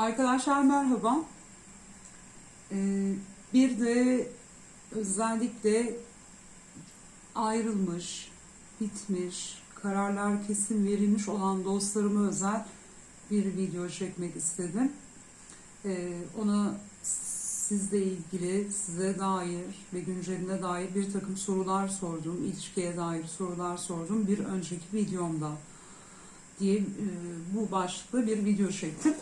Arkadaşlar merhaba. Ee, bir de özellikle ayrılmış, bitmiş, kararlar kesin verilmiş olan dostlarıma özel bir video çekmek istedim. Ee, ona sizle ilgili, size dair ve günceline dair bir takım sorular sordum. ilişkiye dair sorular sordum bir önceki videomda diye e, bu başlıkla bir video çektim.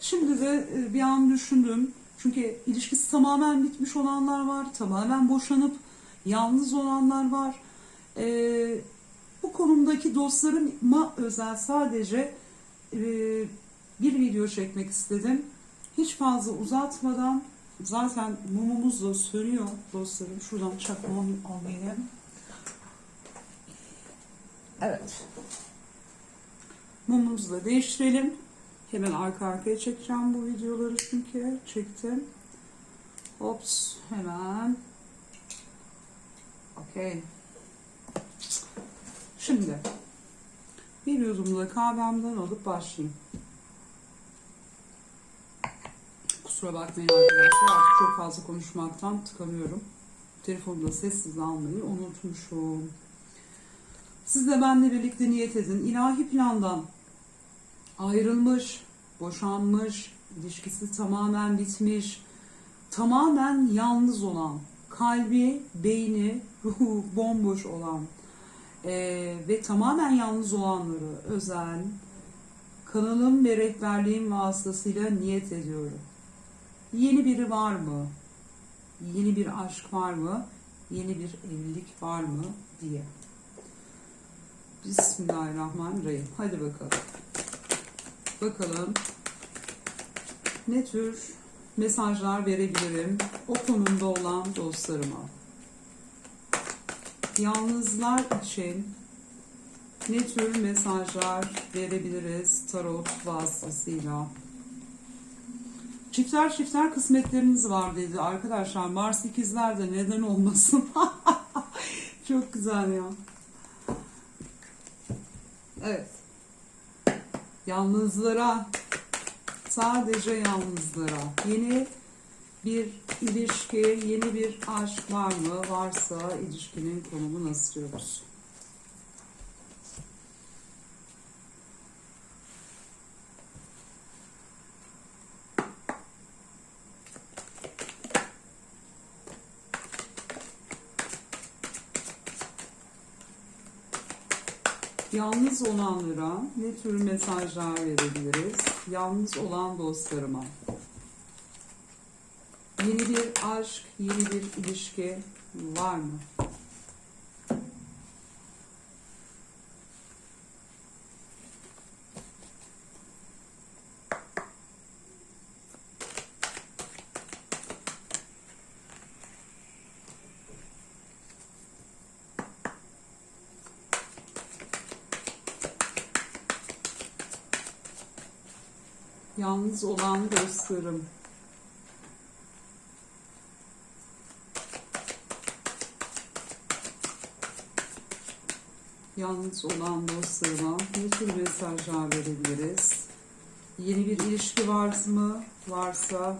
Şimdi de e, bir an düşündüm. Çünkü ilişkisi tamamen bitmiş olanlar var. Tamamen boşanıp yalnız olanlar var. E, bu konumdaki dostlarıma özel sadece e, bir video çekmek istedim. Hiç fazla uzatmadan zaten mumumuz da sönüyor dostlarım. Şuradan çakmağımı alayım. Evet. Mumumuzu da değiştirelim. Hemen arka arkaya çekeceğim bu videoları çünkü çektim. Ops hemen. Okey. Şimdi bir yudum da kahvemden alıp başlayayım. Kusura bakmayın arkadaşlar artık çok fazla konuşmaktan tıkanıyorum. Telefonda sessiz almayı unutmuşum. Siz de benimle birlikte niyet edin. İlahi plandan ayrılmış, boşanmış, ilişkisi tamamen bitmiş, tamamen yalnız olan, kalbi, beyni, ruhu bomboş olan eee, ve tamamen yalnız olanları özel kanalım ve rehberliğim vasıtasıyla niyet ediyorum. Yeni biri var mı? Yeni bir aşk var mı? Yeni bir evlilik var mı? diye. Bismillahirrahmanirrahim. Hadi bakalım. Bakalım ne tür mesajlar verebilirim o konumda olan dostlarıma. Yalnızlar için ne tür mesajlar verebiliriz tarot vasıtasıyla? Çiftler çiftler kısmetleriniz var dedi arkadaşlar. Mars ikizler de neden olmasın? Çok güzel ya. Evet. Yalnızlara, sadece yalnızlara yeni bir ilişki, yeni bir aşk var mı? Varsa ilişkinin konumu nasıl diyoruz? Yalnız olanlara ne tür mesajlar verebiliriz? Yalnız olan dostlarıma. Yeni bir aşk, yeni bir ilişki var mı? Yalnız olan dostlarım. Yalnız olan dostlarıma ne tür mesajlar verebiliriz? Yeni bir ilişki var mı? Varsa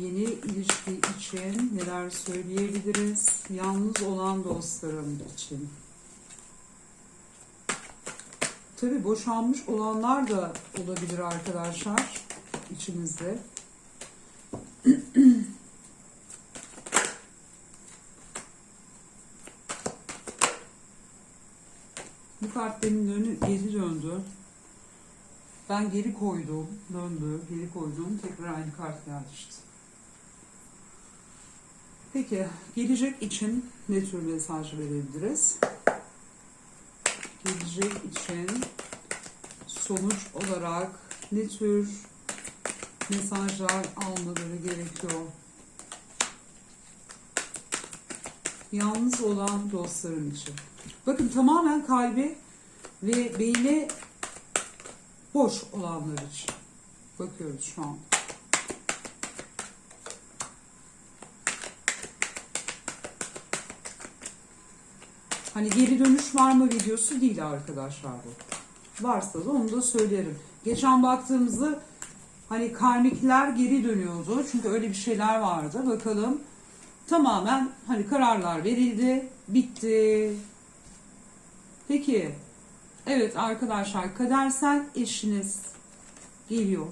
yeni ilişki için neler söyleyebiliriz? Yalnız olan dostlarım için. Tabi boşanmış olanlar da olabilir arkadaşlar içinizde. Bu kart benim dönü, geri döndü. Ben geri koydum, döndü, geri koydum. Tekrar aynı kart geldi işte. Peki, gelecek için ne tür mesaj verebiliriz? Gelecek için sonuç olarak ne tür mesajlar almaları gerekiyor? Yalnız olan dostlarım için. Bakın tamamen kalbi ve beyni boş olanlar için. Bakıyoruz şu an. Hani geri dönüş var mı videosu değil arkadaşlar bu. Varsa da onu da söylerim. Geçen baktığımızda hani karmikler geri dönüyordu. Çünkü öyle bir şeyler vardı. Bakalım tamamen hani kararlar verildi. Bitti. Peki. Evet arkadaşlar kadersel eşiniz geliyor.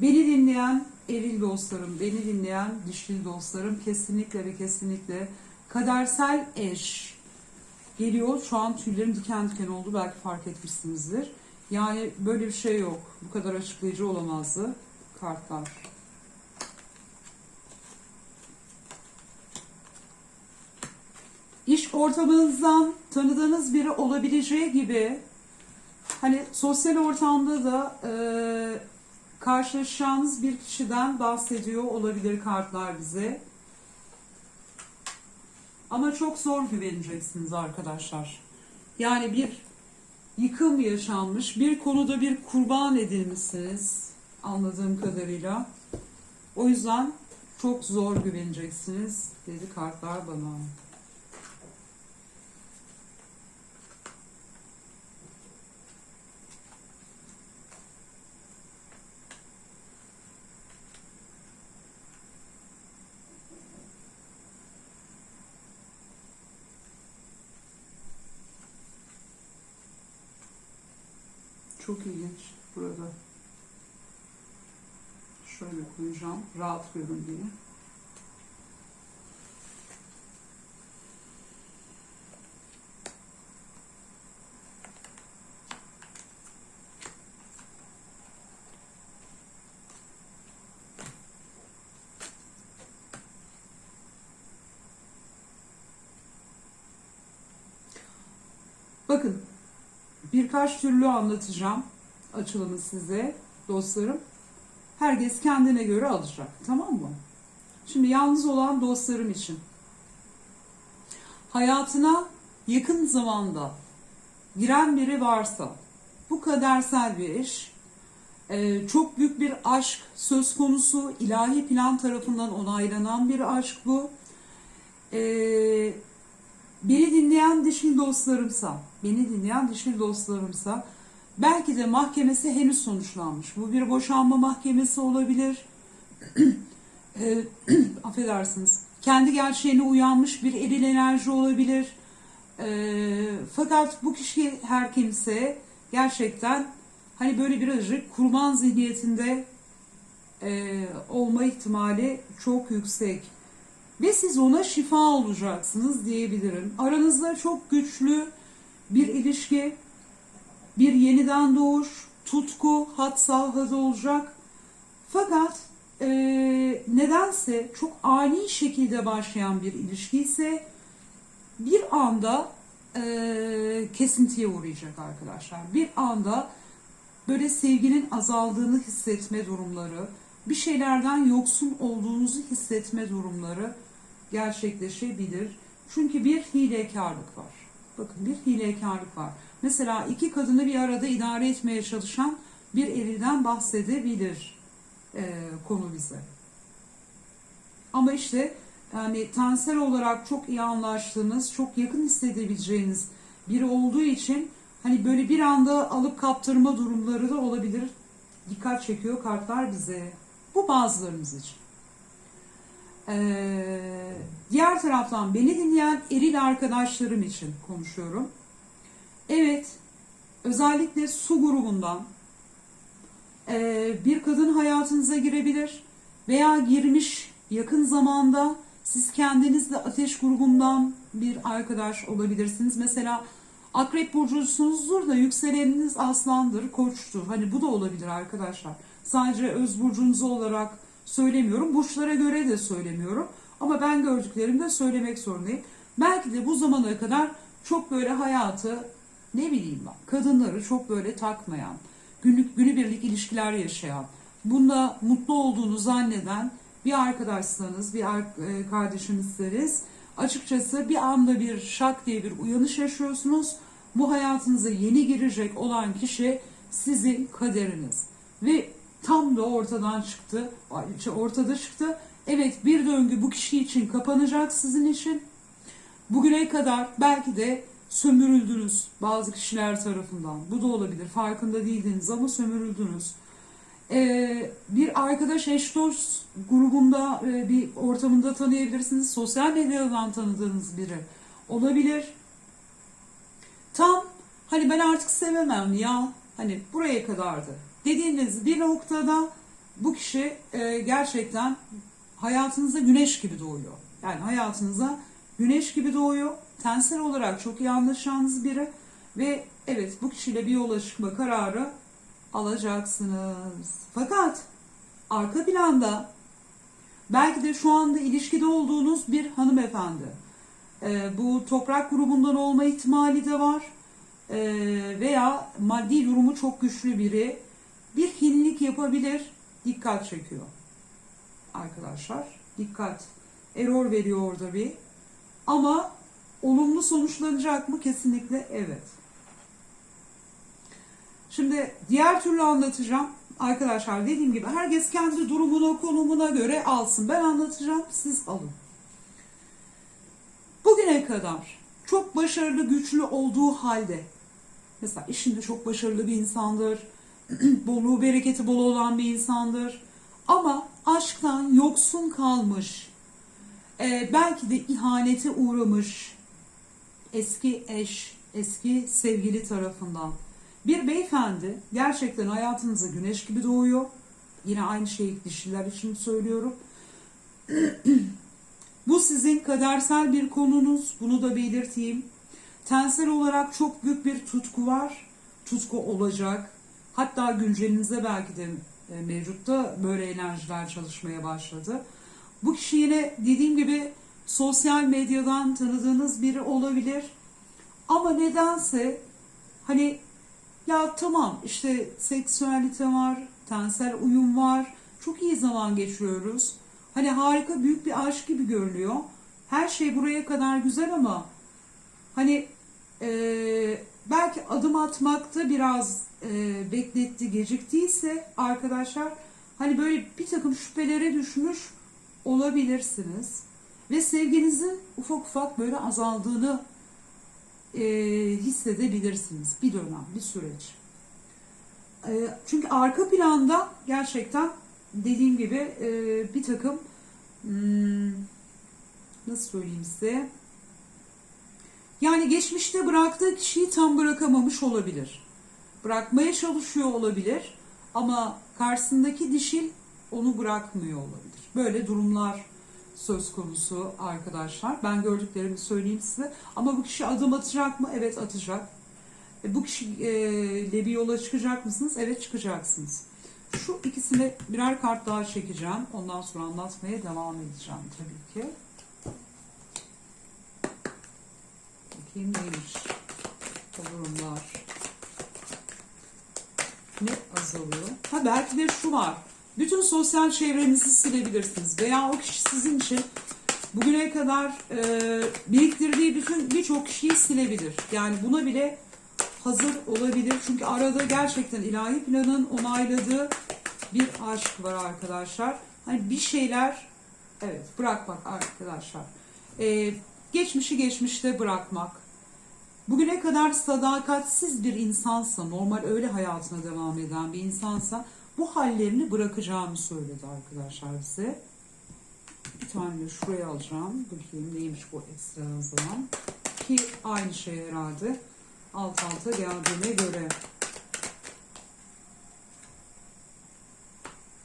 Beni dinleyen eril dostlarım, beni dinleyen dişli dostlarım kesinlikle ve kesinlikle kadersel eş geliyor. Şu an tüylerim diken diken oldu belki fark etmişsinizdir. Yani böyle bir şey yok. Bu kadar açıklayıcı olamazdı kartlar. İş ortamınızdan tanıdığınız biri olabileceği gibi hani sosyal ortamda da e, karşılaşacağınız bir kişiden bahsediyor olabilir kartlar bize. Ama çok zor güveneceksiniz arkadaşlar. Yani bir yıkım yaşanmış, bir konuda bir kurban edilmişsiniz anladığım kadarıyla. O yüzden çok zor güveneceksiniz dedi kartlar bana. Çok ilginç burada. Şöyle koyacağım. Rahat görün diye. Bakın birkaç türlü anlatacağım açılımı size dostlarım. Herkes kendine göre alacak. Tamam mı? Şimdi yalnız olan dostlarım için. Hayatına yakın zamanda giren biri varsa bu kadersel bir eş e, çok büyük bir aşk söz konusu ilahi plan tarafından onaylanan bir aşk bu. E, beni dinleyen dişil dostlarımsa, beni dinleyen dişil dostlarımsa belki de mahkemesi henüz sonuçlanmış. Bu bir boşanma mahkemesi olabilir. e, affedersiniz. Kendi gerçeğine uyanmış bir eril enerji olabilir. E, fakat bu kişi her kimse gerçekten hani böyle birazcık kurban zihniyetinde e, olma ihtimali çok yüksek ve siz ona şifa olacaksınız diyebilirim. Aranızda çok güçlü bir ilişki, bir yeniden doğuş, tutku, hat sahada olacak. Fakat e, nedense çok ani şekilde başlayan bir ilişki ise bir anda e, kesintiye uğrayacak arkadaşlar. Bir anda böyle sevginin azaldığını hissetme durumları, bir şeylerden yoksun olduğunuzu hissetme durumları gerçekleşebilir. Çünkü bir hilekarlık var. Bakın bir hilekarlık var. Mesela iki kadını bir arada idare etmeye çalışan bir erilden bahsedebilir e, konu bize. Ama işte yani tensel olarak çok iyi anlaştığınız, çok yakın hissedebileceğiniz biri olduğu için hani böyle bir anda alıp kaptırma durumları da olabilir. Dikkat çekiyor kartlar bize. Bu bazılarımız için. Ee, diğer taraftan beni dinleyen eril arkadaşlarım için konuşuyorum. Evet, özellikle su grubundan e, bir kadın hayatınıza girebilir veya girmiş yakın zamanda siz kendiniz de ateş grubundan bir arkadaş olabilirsiniz. Mesela akrep burcusunuzdur da yükseleniniz aslandır, koçtur. Hani bu da olabilir arkadaşlar. Sadece öz burcunuzu olarak söylemiyorum. Burçlara göre de söylemiyorum. Ama ben gördüklerimde söylemek zorundayım. Belki de bu zamana kadar çok böyle hayatı ne bileyim ben kadınları çok böyle takmayan, günlük günübirlik ilişkiler yaşayan, bunda mutlu olduğunu zanneden bir arkadaşsanız, bir e, kardeşinizseniz açıkçası bir anda bir şak diye bir uyanış yaşıyorsunuz. Bu hayatınıza yeni girecek olan kişi sizin kaderiniz. Ve tam da ortadan çıktı, ortada çıktı. Evet bir döngü bu kişi için kapanacak sizin için. Bugüne kadar belki de sömürüldünüz bazı kişiler tarafından. Bu da olabilir. Farkında değildiniz ama sömürüldünüz. Ee, bir arkadaş eş dost grubunda e, bir ortamında tanıyabilirsiniz. Sosyal medyadan tanıdığınız biri olabilir. Tam hani ben artık sevemem ya hani buraya kadardı dediğiniz bir noktada bu kişi e, gerçekten hayatınıza güneş gibi doğuyor. Yani hayatınıza güneş gibi doğuyor. Tensel olarak çok iyi anlaşacağınız biri ve evet bu kişiyle bir yola çıkma kararı alacaksınız. Fakat arka planda belki de şu anda ilişkide olduğunuz bir hanımefendi. Ee, bu toprak grubundan olma ihtimali de var. Ee, veya maddi durumu çok güçlü biri bir hinlik yapabilir. Dikkat çekiyor. Arkadaşlar dikkat. Error veriyor orada bir. Ama olumlu sonuçlanacak mı? Kesinlikle evet. Şimdi diğer türlü anlatacağım. Arkadaşlar dediğim gibi herkes kendi durumuna, konumuna göre alsın. Ben anlatacağım, siz alın. Bugüne kadar çok başarılı, güçlü olduğu halde mesela işinde çok başarılı bir insandır, bolluğu, bereketi bol olan bir insandır. Ama aşktan yoksun kalmış, e, belki de ihanete uğramış eski eş, eski sevgili tarafından bir beyefendi gerçekten hayatınıza güneş gibi doğuyor. Yine aynı şeyi dişiler için söylüyorum. Bu sizin kadersel bir konunuz. Bunu da belirteyim. Tensel olarak çok büyük bir tutku var. Tutku olacak. Hatta güncelinize belki de e, mevcutta böyle enerjiler çalışmaya başladı. Bu kişi yine dediğim gibi sosyal medyadan tanıdığınız biri olabilir. Ama nedense hani ya tamam işte seksüelite var, tensel uyum var. Çok iyi zaman geçiriyoruz. Hani harika büyük bir aşk gibi görünüyor. Her şey buraya kadar güzel ama hani e, belki adım atmakta biraz e, bekletti, geciktiyse arkadaşlar hani böyle bir takım şüphelere düşmüş olabilirsiniz. Ve sevginizin ufak ufak böyle azaldığını e, hissedebilirsiniz. Bir dönem, bir süreç. E, çünkü arka planda gerçekten dediğim gibi e, bir takım hmm, nasıl söyleyeyim size yani geçmişte bıraktığı kişiyi tam bırakamamış olabilir. Bırakmaya çalışıyor olabilir ama karşısındaki dişil onu bırakmıyor olabilir. Böyle durumlar söz konusu arkadaşlar. Ben gördüklerimi söyleyeyim size. Ama bu kişi adım atacak mı? Evet atacak. E, bu kişiyle bir yola çıkacak mısınız? Evet çıkacaksınız. Şu ikisini birer kart daha çekeceğim. Ondan sonra anlatmaya devam edeceğim tabii ki. Bakayım neymiş o durumlar. Ne azalıyor? Ha belki de şu var. Bütün sosyal çevrenizi silebilirsiniz. Veya o kişi sizin için bugüne kadar e, biriktirdiği bütün birçok kişiyi silebilir. Yani buna bile hazır olabilir. Çünkü arada gerçekten ilahi planın onayladığı bir aşk var arkadaşlar. Hani bir şeyler evet bırakmak arkadaşlar. E, geçmişi geçmişte bırakmak. Bugüne kadar sadakatsiz bir insansa, normal öyle hayatına devam eden bir insansa bu hallerini bırakacağımı söyledi arkadaşlar bize. Bir tane de şuraya alacağım. Bakayım neymiş bu ekstra zaman. Ki aynı şey herhalde. Alt alta geldiğine göre.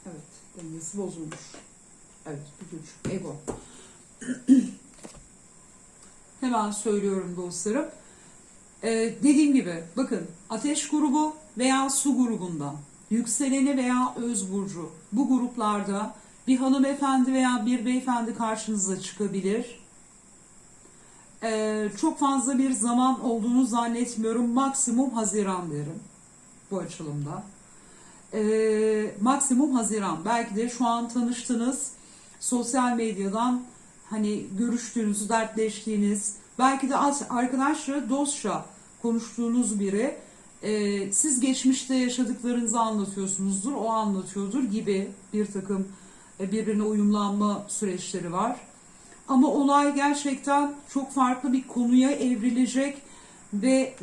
Evet. Dengesi bozulmuş. Evet. Bir küçük ego. Hemen söylüyorum dostlarım. Ee, dediğim gibi bakın ateş grubu veya su grubunda yükseleni veya öz burcu bu gruplarda bir hanımefendi veya bir beyefendi karşınıza çıkabilir. Ee, çok fazla bir zaman olduğunu zannetmiyorum. Maksimum Haziran derim bu açılımda. Ee, maksimum Haziran. Belki de şu an tanıştınız. Sosyal medyadan hani görüştüğünüz, dertleştiğiniz, belki de arkadaşça, dostça konuştuğunuz biri e, siz geçmişte yaşadıklarınızı anlatıyorsunuzdur, o anlatıyordur gibi bir takım e, birbirine uyumlanma süreçleri var. Ama olay gerçekten çok farklı bir konuya evrilecek. ve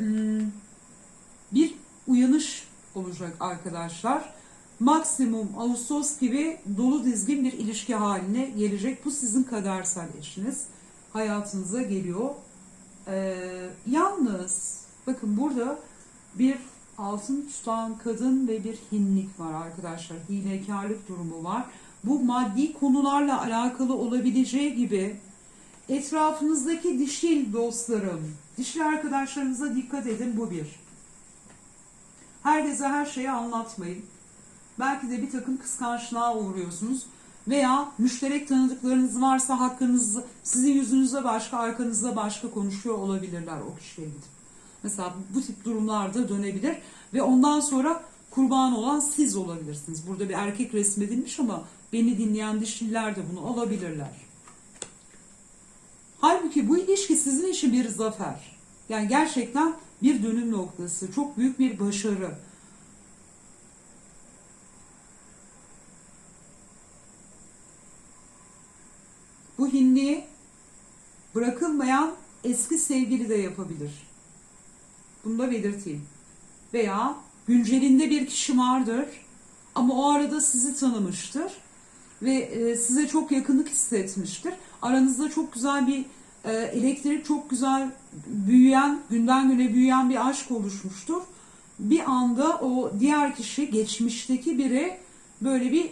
bir uyanış olacak arkadaşlar. Maksimum Ağustos gibi dolu dizgin bir ilişki haline gelecek. Bu sizin kadersel eşiniz. Hayatınıza geliyor. Ee, yalnız bakın burada bir altın tutan kadın ve bir hinlik var arkadaşlar. Hilekarlık durumu var. Bu maddi konularla alakalı olabileceği gibi etrafınızdaki dişil dostlarım, dişil arkadaşlarınıza dikkat edin bu bir. Herkese her şeyi anlatmayın. Belki de bir takım kıskançlığa uğruyorsunuz. Veya müşterek tanıdıklarınız varsa hakkınızı sizin yüzünüze başka arkanızda başka konuşuyor olabilirler o kişiye gidip. Mesela bu tip durumlarda dönebilir ve ondan sonra kurban olan siz olabilirsiniz. Burada bir erkek resmedilmiş ama beni dinleyen dişliler de bunu alabilirler. Halbuki bu ilişki sizin için bir zafer. Yani gerçekten bir dönüm noktası, çok büyük bir başarı. Bu hinliği bırakılmayan eski sevgili de yapabilir. Bunu da belirteyim. Veya güncelinde bir kişi vardır ama o arada sizi tanımıştır ve e, size çok yakınlık hissetmiştir. Aranızda çok güzel bir e, elektrik, çok güzel büyüyen, günden güne büyüyen bir aşk oluşmuştur. Bir anda o diğer kişi, geçmişteki biri böyle bir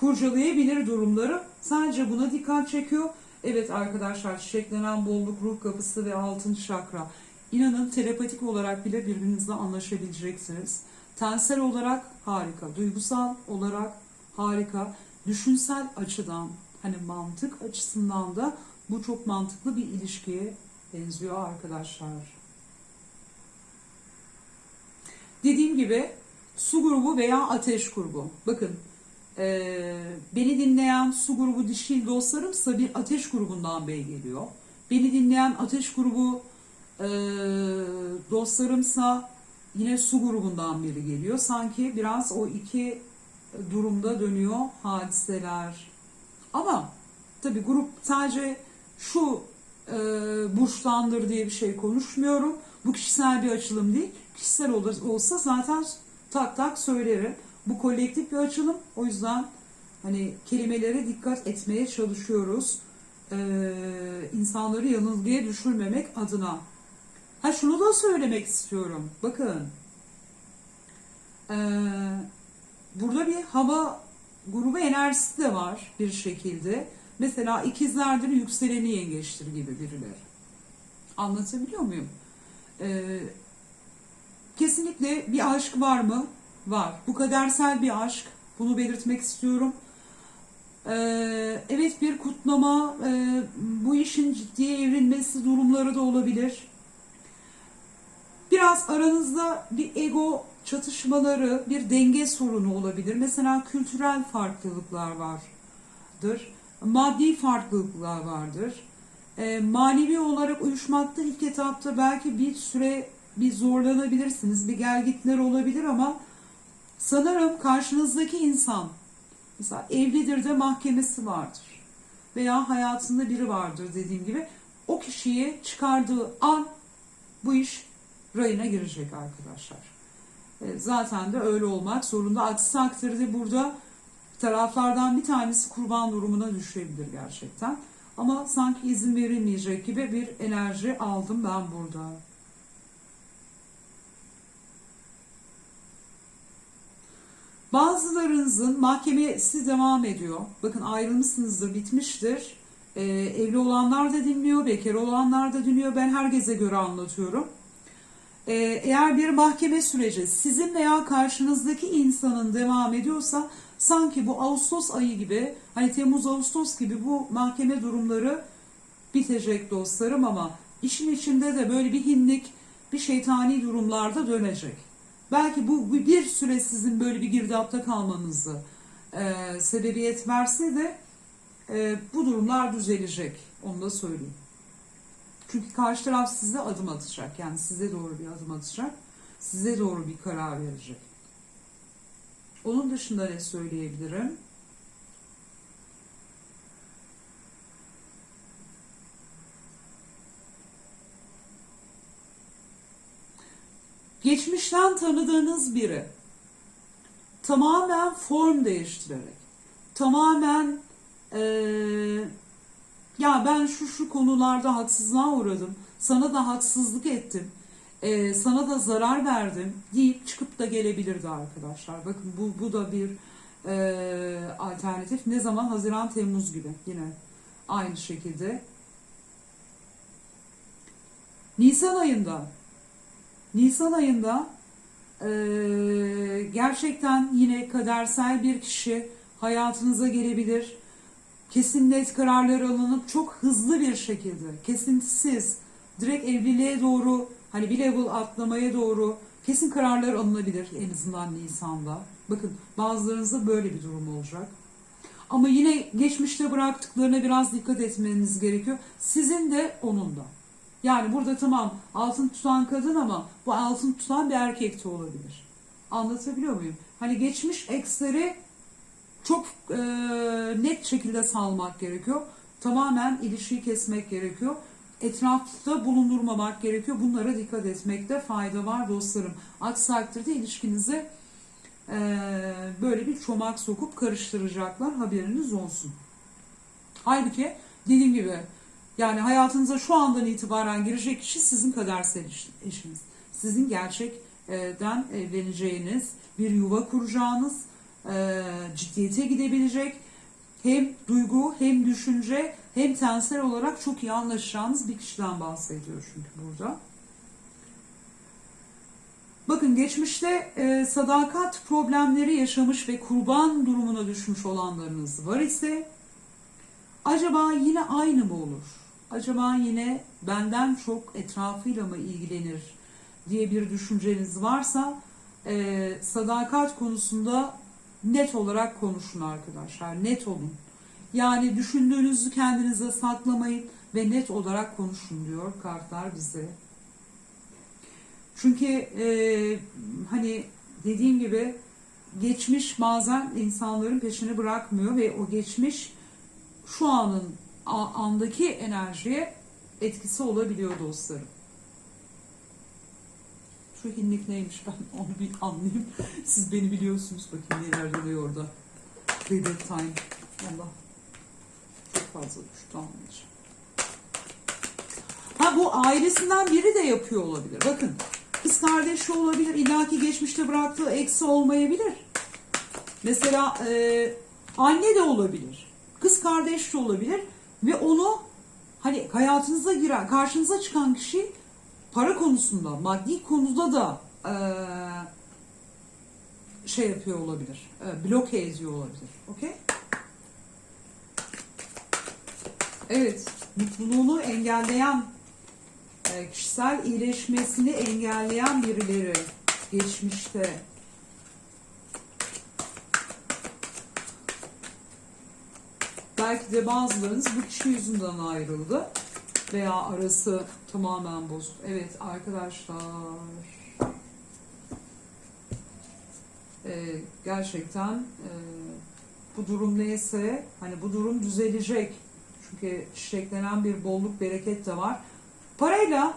kurcalayabilir durumları. Sadece buna dikkat çekiyor. Evet arkadaşlar çiçeklenen bolluk, ruh kapısı ve altın şakra. İnanın telepatik olarak bile birbirinizle anlaşabileceksiniz. Tensel olarak harika, duygusal olarak harika, düşünsel açıdan hani mantık açısından da bu çok mantıklı bir ilişkiye benziyor arkadaşlar. Dediğim gibi su grubu veya ateş grubu. Bakın ee, beni dinleyen su grubu dişil dostlarımsa bir ateş grubundan bey geliyor. Beni dinleyen ateş grubu e, dostlarımsa yine su grubundan biri geliyor. Sanki biraz o iki durumda dönüyor hadiseler. Ama tabi grup sadece şu e, burçtandır diye bir şey konuşmuyorum. Bu kişisel bir açılım değil. Kişisel olsa zaten tak tak söylerim. Bu kolektif bir açılım. O yüzden hani kelimelere dikkat etmeye çalışıyoruz. Ee, insanları yanılgıya düşürmemek adına. Ha şunu da söylemek istiyorum. Bakın. Ee, burada bir hava grubu enerjisi de var bir şekilde. Mesela ikizlerdir, yükseleni yengeçtir gibi birileri. Anlatabiliyor muyum? Ee, kesinlikle bir aşk var mı? Var. Bu kadersel bir aşk. Bunu belirtmek istiyorum. Ee, evet bir kutlama, e, bu işin ciddiye evrilmesi durumları da olabilir. Biraz aranızda bir ego çatışmaları, bir denge sorunu olabilir. Mesela kültürel farklılıklar vardır. Maddi farklılıklar vardır. E, manevi olarak uyuşmakta ilk etapta belki bir süre bir zorlanabilirsiniz. Bir gelgitler olabilir ama sanırım karşınızdaki insan mesela evlidir de mahkemesi vardır. Veya hayatında biri vardır dediğim gibi. O kişiyi çıkardığı an bu iş rayına girecek arkadaşlar. E, zaten de öyle olmak zorunda. Aksi takdirde burada taraflardan bir tanesi kurban durumuna düşebilir gerçekten. Ama sanki izin verilmeyecek gibi bir enerji aldım ben burada. Bazılarınızın mahkemesi devam ediyor. Bakın ayrılmışsınızdır, bitmiştir. Ee, evli olanlar da dinliyor, bekar olanlar da dinliyor. Ben herkese göre anlatıyorum. Ee, eğer bir mahkeme süreci sizin veya karşınızdaki insanın devam ediyorsa sanki bu Ağustos ayı gibi hani Temmuz Ağustos gibi bu mahkeme durumları bitecek dostlarım ama işin içinde de böyle bir hinlik bir şeytani durumlarda dönecek. Belki bu bir süre sizin böyle bir girdapta kalmanızı e, sebebiyet verse de e, bu durumlar düzelecek. Onu da söyleyeyim. Çünkü karşı taraf size adım atacak. Yani size doğru bir adım atacak. Size doğru bir karar verecek. Onun dışında ne söyleyebilirim? Geçmişten tanıdığınız biri tamamen form değiştirerek, tamamen eee, ya ben şu şu konularda haksızlığa uğradım, sana da haksızlık ettim, eee, sana da zarar verdim deyip çıkıp da gelebilirdi arkadaşlar. Bakın bu, bu da bir eee, alternatif. Ne zaman? Haziran, Temmuz gibi yine aynı şekilde. Nisan ayında Nisan ayında eee, gerçekten yine kadersel bir kişi hayatınıza gelebilir. Kesin net kararlar alınıp çok hızlı bir şekilde, kesintisiz, direkt evliliğe doğru, hani bir level atlamaya doğru kesin kararlar alınabilir en azından Nisan'da. Bakın bazılarınızda böyle bir durum olacak. Ama yine geçmişte bıraktıklarına biraz dikkat etmeniz gerekiyor. Sizin de onun da. Yani burada tamam altın tutan kadın ama bu altın tutan bir erkek de olabilir. Anlatabiliyor muyum? Hani geçmiş eksleri çok e, net şekilde salmak gerekiyor. Tamamen ilişkiyi kesmek gerekiyor. Etrafta bulundurmamak gerekiyor. Bunlara dikkat etmekte fayda var dostlarım. Aksi takdirde ilişkinize e, böyle bir çomak sokup karıştıracaklar. Haberiniz olsun. Halbuki dediğim gibi yani hayatınıza şu andan itibaren girecek kişi sizin kadersel eş- eşiniz. Sizin gerçekten evleneceğiniz, bir yuva kuracağınız, e, ciddiyete gidebilecek, hem duygu hem düşünce hem tensel olarak çok iyi anlaşacağınız bir kişiden bahsediyor çünkü burada. Bakın geçmişte e, sadakat problemleri yaşamış ve kurban durumuna düşmüş olanlarınız var ise acaba yine aynı mı olur? Acaba yine benden çok etrafıyla mı ilgilenir diye bir düşünceniz varsa e, sadakat konusunda net olarak konuşun arkadaşlar. Net olun. Yani düşündüğünüzü kendinize saklamayın ve net olarak konuşun diyor kartlar bize. Çünkü e, hani dediğim gibi geçmiş bazen insanların peşini bırakmıyor ve o geçmiş şu anın andaki enerjiye etkisi olabiliyor dostlarım. Şu hinlik neymiş ben onu bir anlayayım. Siz beni biliyorsunuz bakayım neler oluyor orada. Gıybet time. Allah. Çok fazla düştü anlayacağım. Ha bu ailesinden biri de yapıyor olabilir. Bakın kız kardeşi olabilir. illaki geçmişte bıraktığı eksi olmayabilir. Mesela e, anne de olabilir. Kız kardeş de olabilir. Ve onu hani hayatınıza giren, karşınıza çıkan kişi para konusunda, maddi konuda da e, şey yapıyor olabilir. E, bloke ediyor olabilir. Okey? Evet, mutluluğunu engelleyen, kişisel iyileşmesini engelleyen birileri geçmişte belki de bazılarınız bu kişi yüzünden ayrıldı veya arası tamamen bozuk. Evet arkadaşlar. Ee, gerçekten e, bu durum neyse hani bu durum düzelecek. Çünkü çiçeklenen bir bolluk bereket de var. Parayla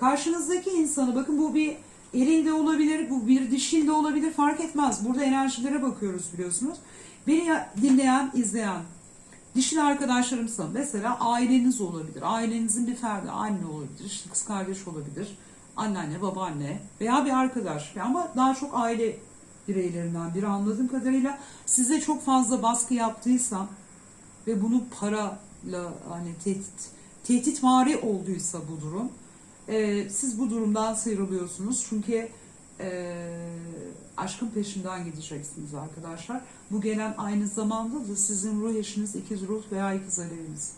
karşınızdaki insanı bakın bu bir elinde olabilir, bu bir dişilde olabilir fark etmez. Burada enerjilere bakıyoruz biliyorsunuz. Beni dinleyen, izleyen dişil arkadaşlarımsa mesela aileniz olabilir. Ailenizin bir ferdi, anne olabilir, işte kız kardeş olabilir, anneanne, babaanne veya bir arkadaş. Ama daha çok aile bireylerinden biri anladığım kadarıyla size çok fazla baskı yaptıysam ve bunu parayla hani tehdit, tehditvari olduysa bu durum e, siz bu durumdan sıyrılıyorsunuz. Çünkü e, aşkın peşinden gideceksiniz arkadaşlar. Bu gelen aynı zamanda da sizin ruh eşiniz ikiz ruh veya ikiz aleviniz.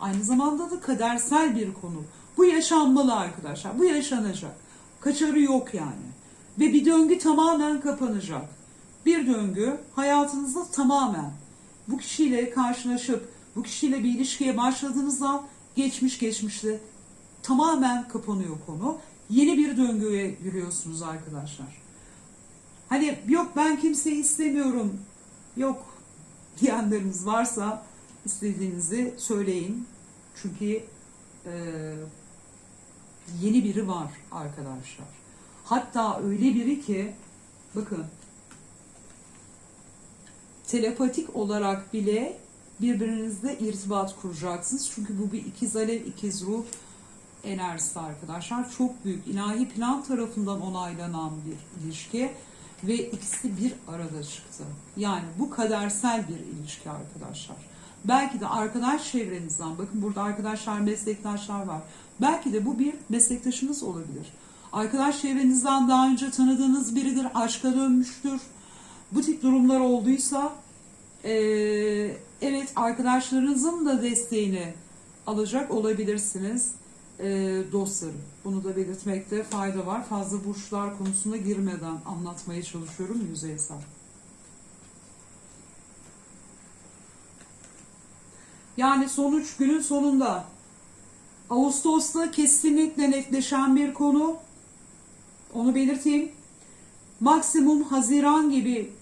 Aynı zamanda da kadersel bir konu. Bu yaşanmalı arkadaşlar. Bu yaşanacak. Kaçarı yok yani. Ve bir döngü tamamen kapanacak. Bir döngü hayatınızda tamamen bu kişiyle karşılaşıp bu kişiyle bir ilişkiye başladığınızda geçmiş geçmişte tamamen kapanıyor konu. Yeni bir döngüye giriyorsunuz arkadaşlar. Hani yok ben kimseyi istemiyorum. Yok diyenleriniz varsa istediğinizi söyleyin. Çünkü e, yeni biri var arkadaşlar. Hatta öyle biri ki bakın telepatik olarak bile birbirinizle irtibat kuracaksınız. Çünkü bu bir ikiz alev, ikiz ruh enerjisi arkadaşlar. Çok büyük ilahi plan tarafından onaylanan bir ilişki ve ikisi bir arada çıktı. Yani bu kadersel bir ilişki arkadaşlar. Belki de arkadaş çevrenizden, bakın burada arkadaşlar, meslektaşlar var. Belki de bu bir meslektaşınız olabilir. Arkadaş çevrenizden daha önce tanıdığınız biridir, aşka dönmüştür. Bu tip durumlar olduysa evet arkadaşlarınızın da desteğini alacak olabilirsiniz eee, dostlarım. Bunu da belirtmekte fayda var. Fazla burçlar konusuna girmeden anlatmaya çalışıyorum yüzeysel. Yani sonuç günün sonunda Ağustos'ta kesinlikle netleşen bir konu. Onu belirteyim. Maksimum Haziran gibi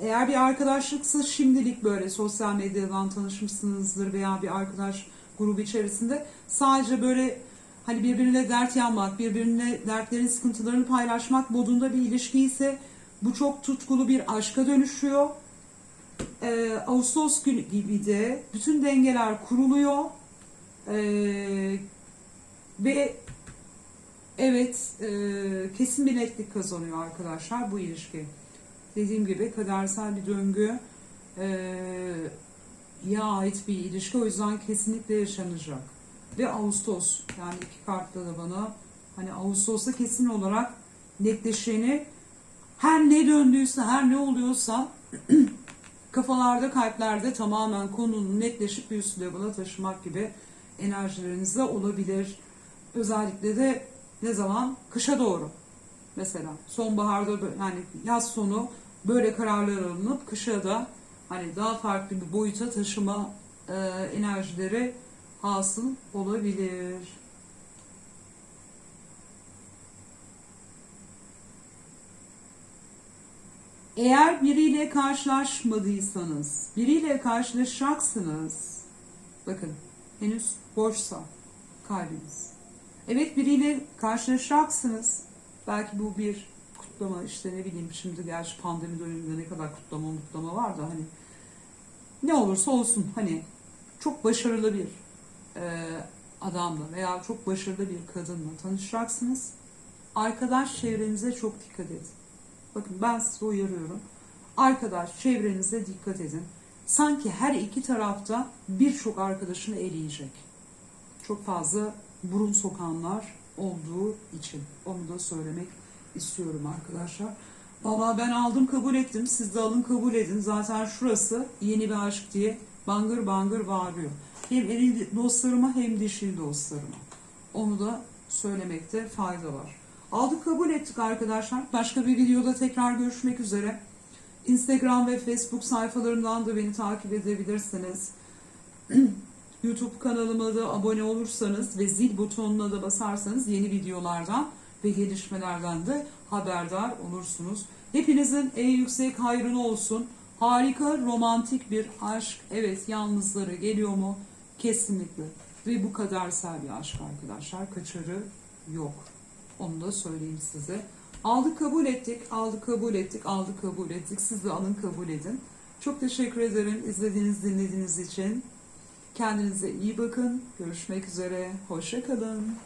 eğer bir arkadaşlıksa şimdilik böyle sosyal medyadan tanışmışsınızdır veya bir arkadaş grubu içerisinde sadece böyle hani birbirine dert yanmak, birbirine dertlerin sıkıntılarını paylaşmak modunda bir ilişki ise bu çok tutkulu bir aşka dönüşüyor. Ee, Ağustos günü gibi de bütün dengeler kuruluyor. Ee, ve evet e, kesin bir netlik kazanıyor arkadaşlar bu ilişki. Dediğim gibi kadersel bir döngü e, ya ait bir ilişki o yüzden kesinlikle yaşanacak. Ve Ağustos yani iki kartta da bana hani Ağustos'ta kesin olarak netleşeni her ne döndüyse her ne oluyorsa kafalarda kalplerde tamamen konunun netleşip bir üst level'a taşımak gibi enerjilerinizde olabilir. Özellikle de ne zaman? Kışa doğru. Mesela sonbaharda yani yaz sonu böyle kararlar alınıp kışa da hani daha farklı bir boyuta taşıma e, enerjileri hasıl olabilir. Eğer biriyle karşılaşmadıysanız, biriyle karşılaşacaksınız. Bakın henüz boşsa kalbiniz. Evet biriyle karşılaşacaksınız. Belki bu bir kutlama işte ne bileyim şimdi gerçi pandemi döneminde ne kadar kutlama mutlama var da hani ne olursa olsun hani çok başarılı bir adamla veya çok başarılı bir kadınla tanışacaksınız. Arkadaş çevrenize çok dikkat edin. Bakın ben size uyarıyorum. Arkadaş çevrenize dikkat edin. Sanki her iki tarafta birçok arkadaşını eleyecek. Çok fazla burun sokanlar olduğu için onu da söylemek istiyorum arkadaşlar. Valla ben aldım kabul ettim. Siz de alın kabul edin. Zaten şurası yeni bir aşk diye bangır bangır bağırıyor. Hem eril dostlarıma hem dişil dostlarıma. Onu da söylemekte fayda var. Aldık kabul ettik arkadaşlar. Başka bir videoda tekrar görüşmek üzere. Instagram ve Facebook sayfalarından da beni takip edebilirsiniz. YouTube kanalıma da abone olursanız ve zil butonuna da basarsanız yeni videolardan ve gelişmelerden de haberdar olursunuz. Hepinizin en yüksek hayrını olsun. Harika romantik bir aşk. Evet yalnızları geliyor mu? Kesinlikle. Ve bu kadersel bir aşk arkadaşlar. Kaçarı yok. Onu da söyleyeyim size. Aldık kabul ettik, aldık kabul ettik, aldık kabul ettik. Siz de alın kabul edin. Çok teşekkür ederim izlediğiniz, dinlediğiniz için. Kendinize iyi bakın. Görüşmek üzere. Hoşça kalın.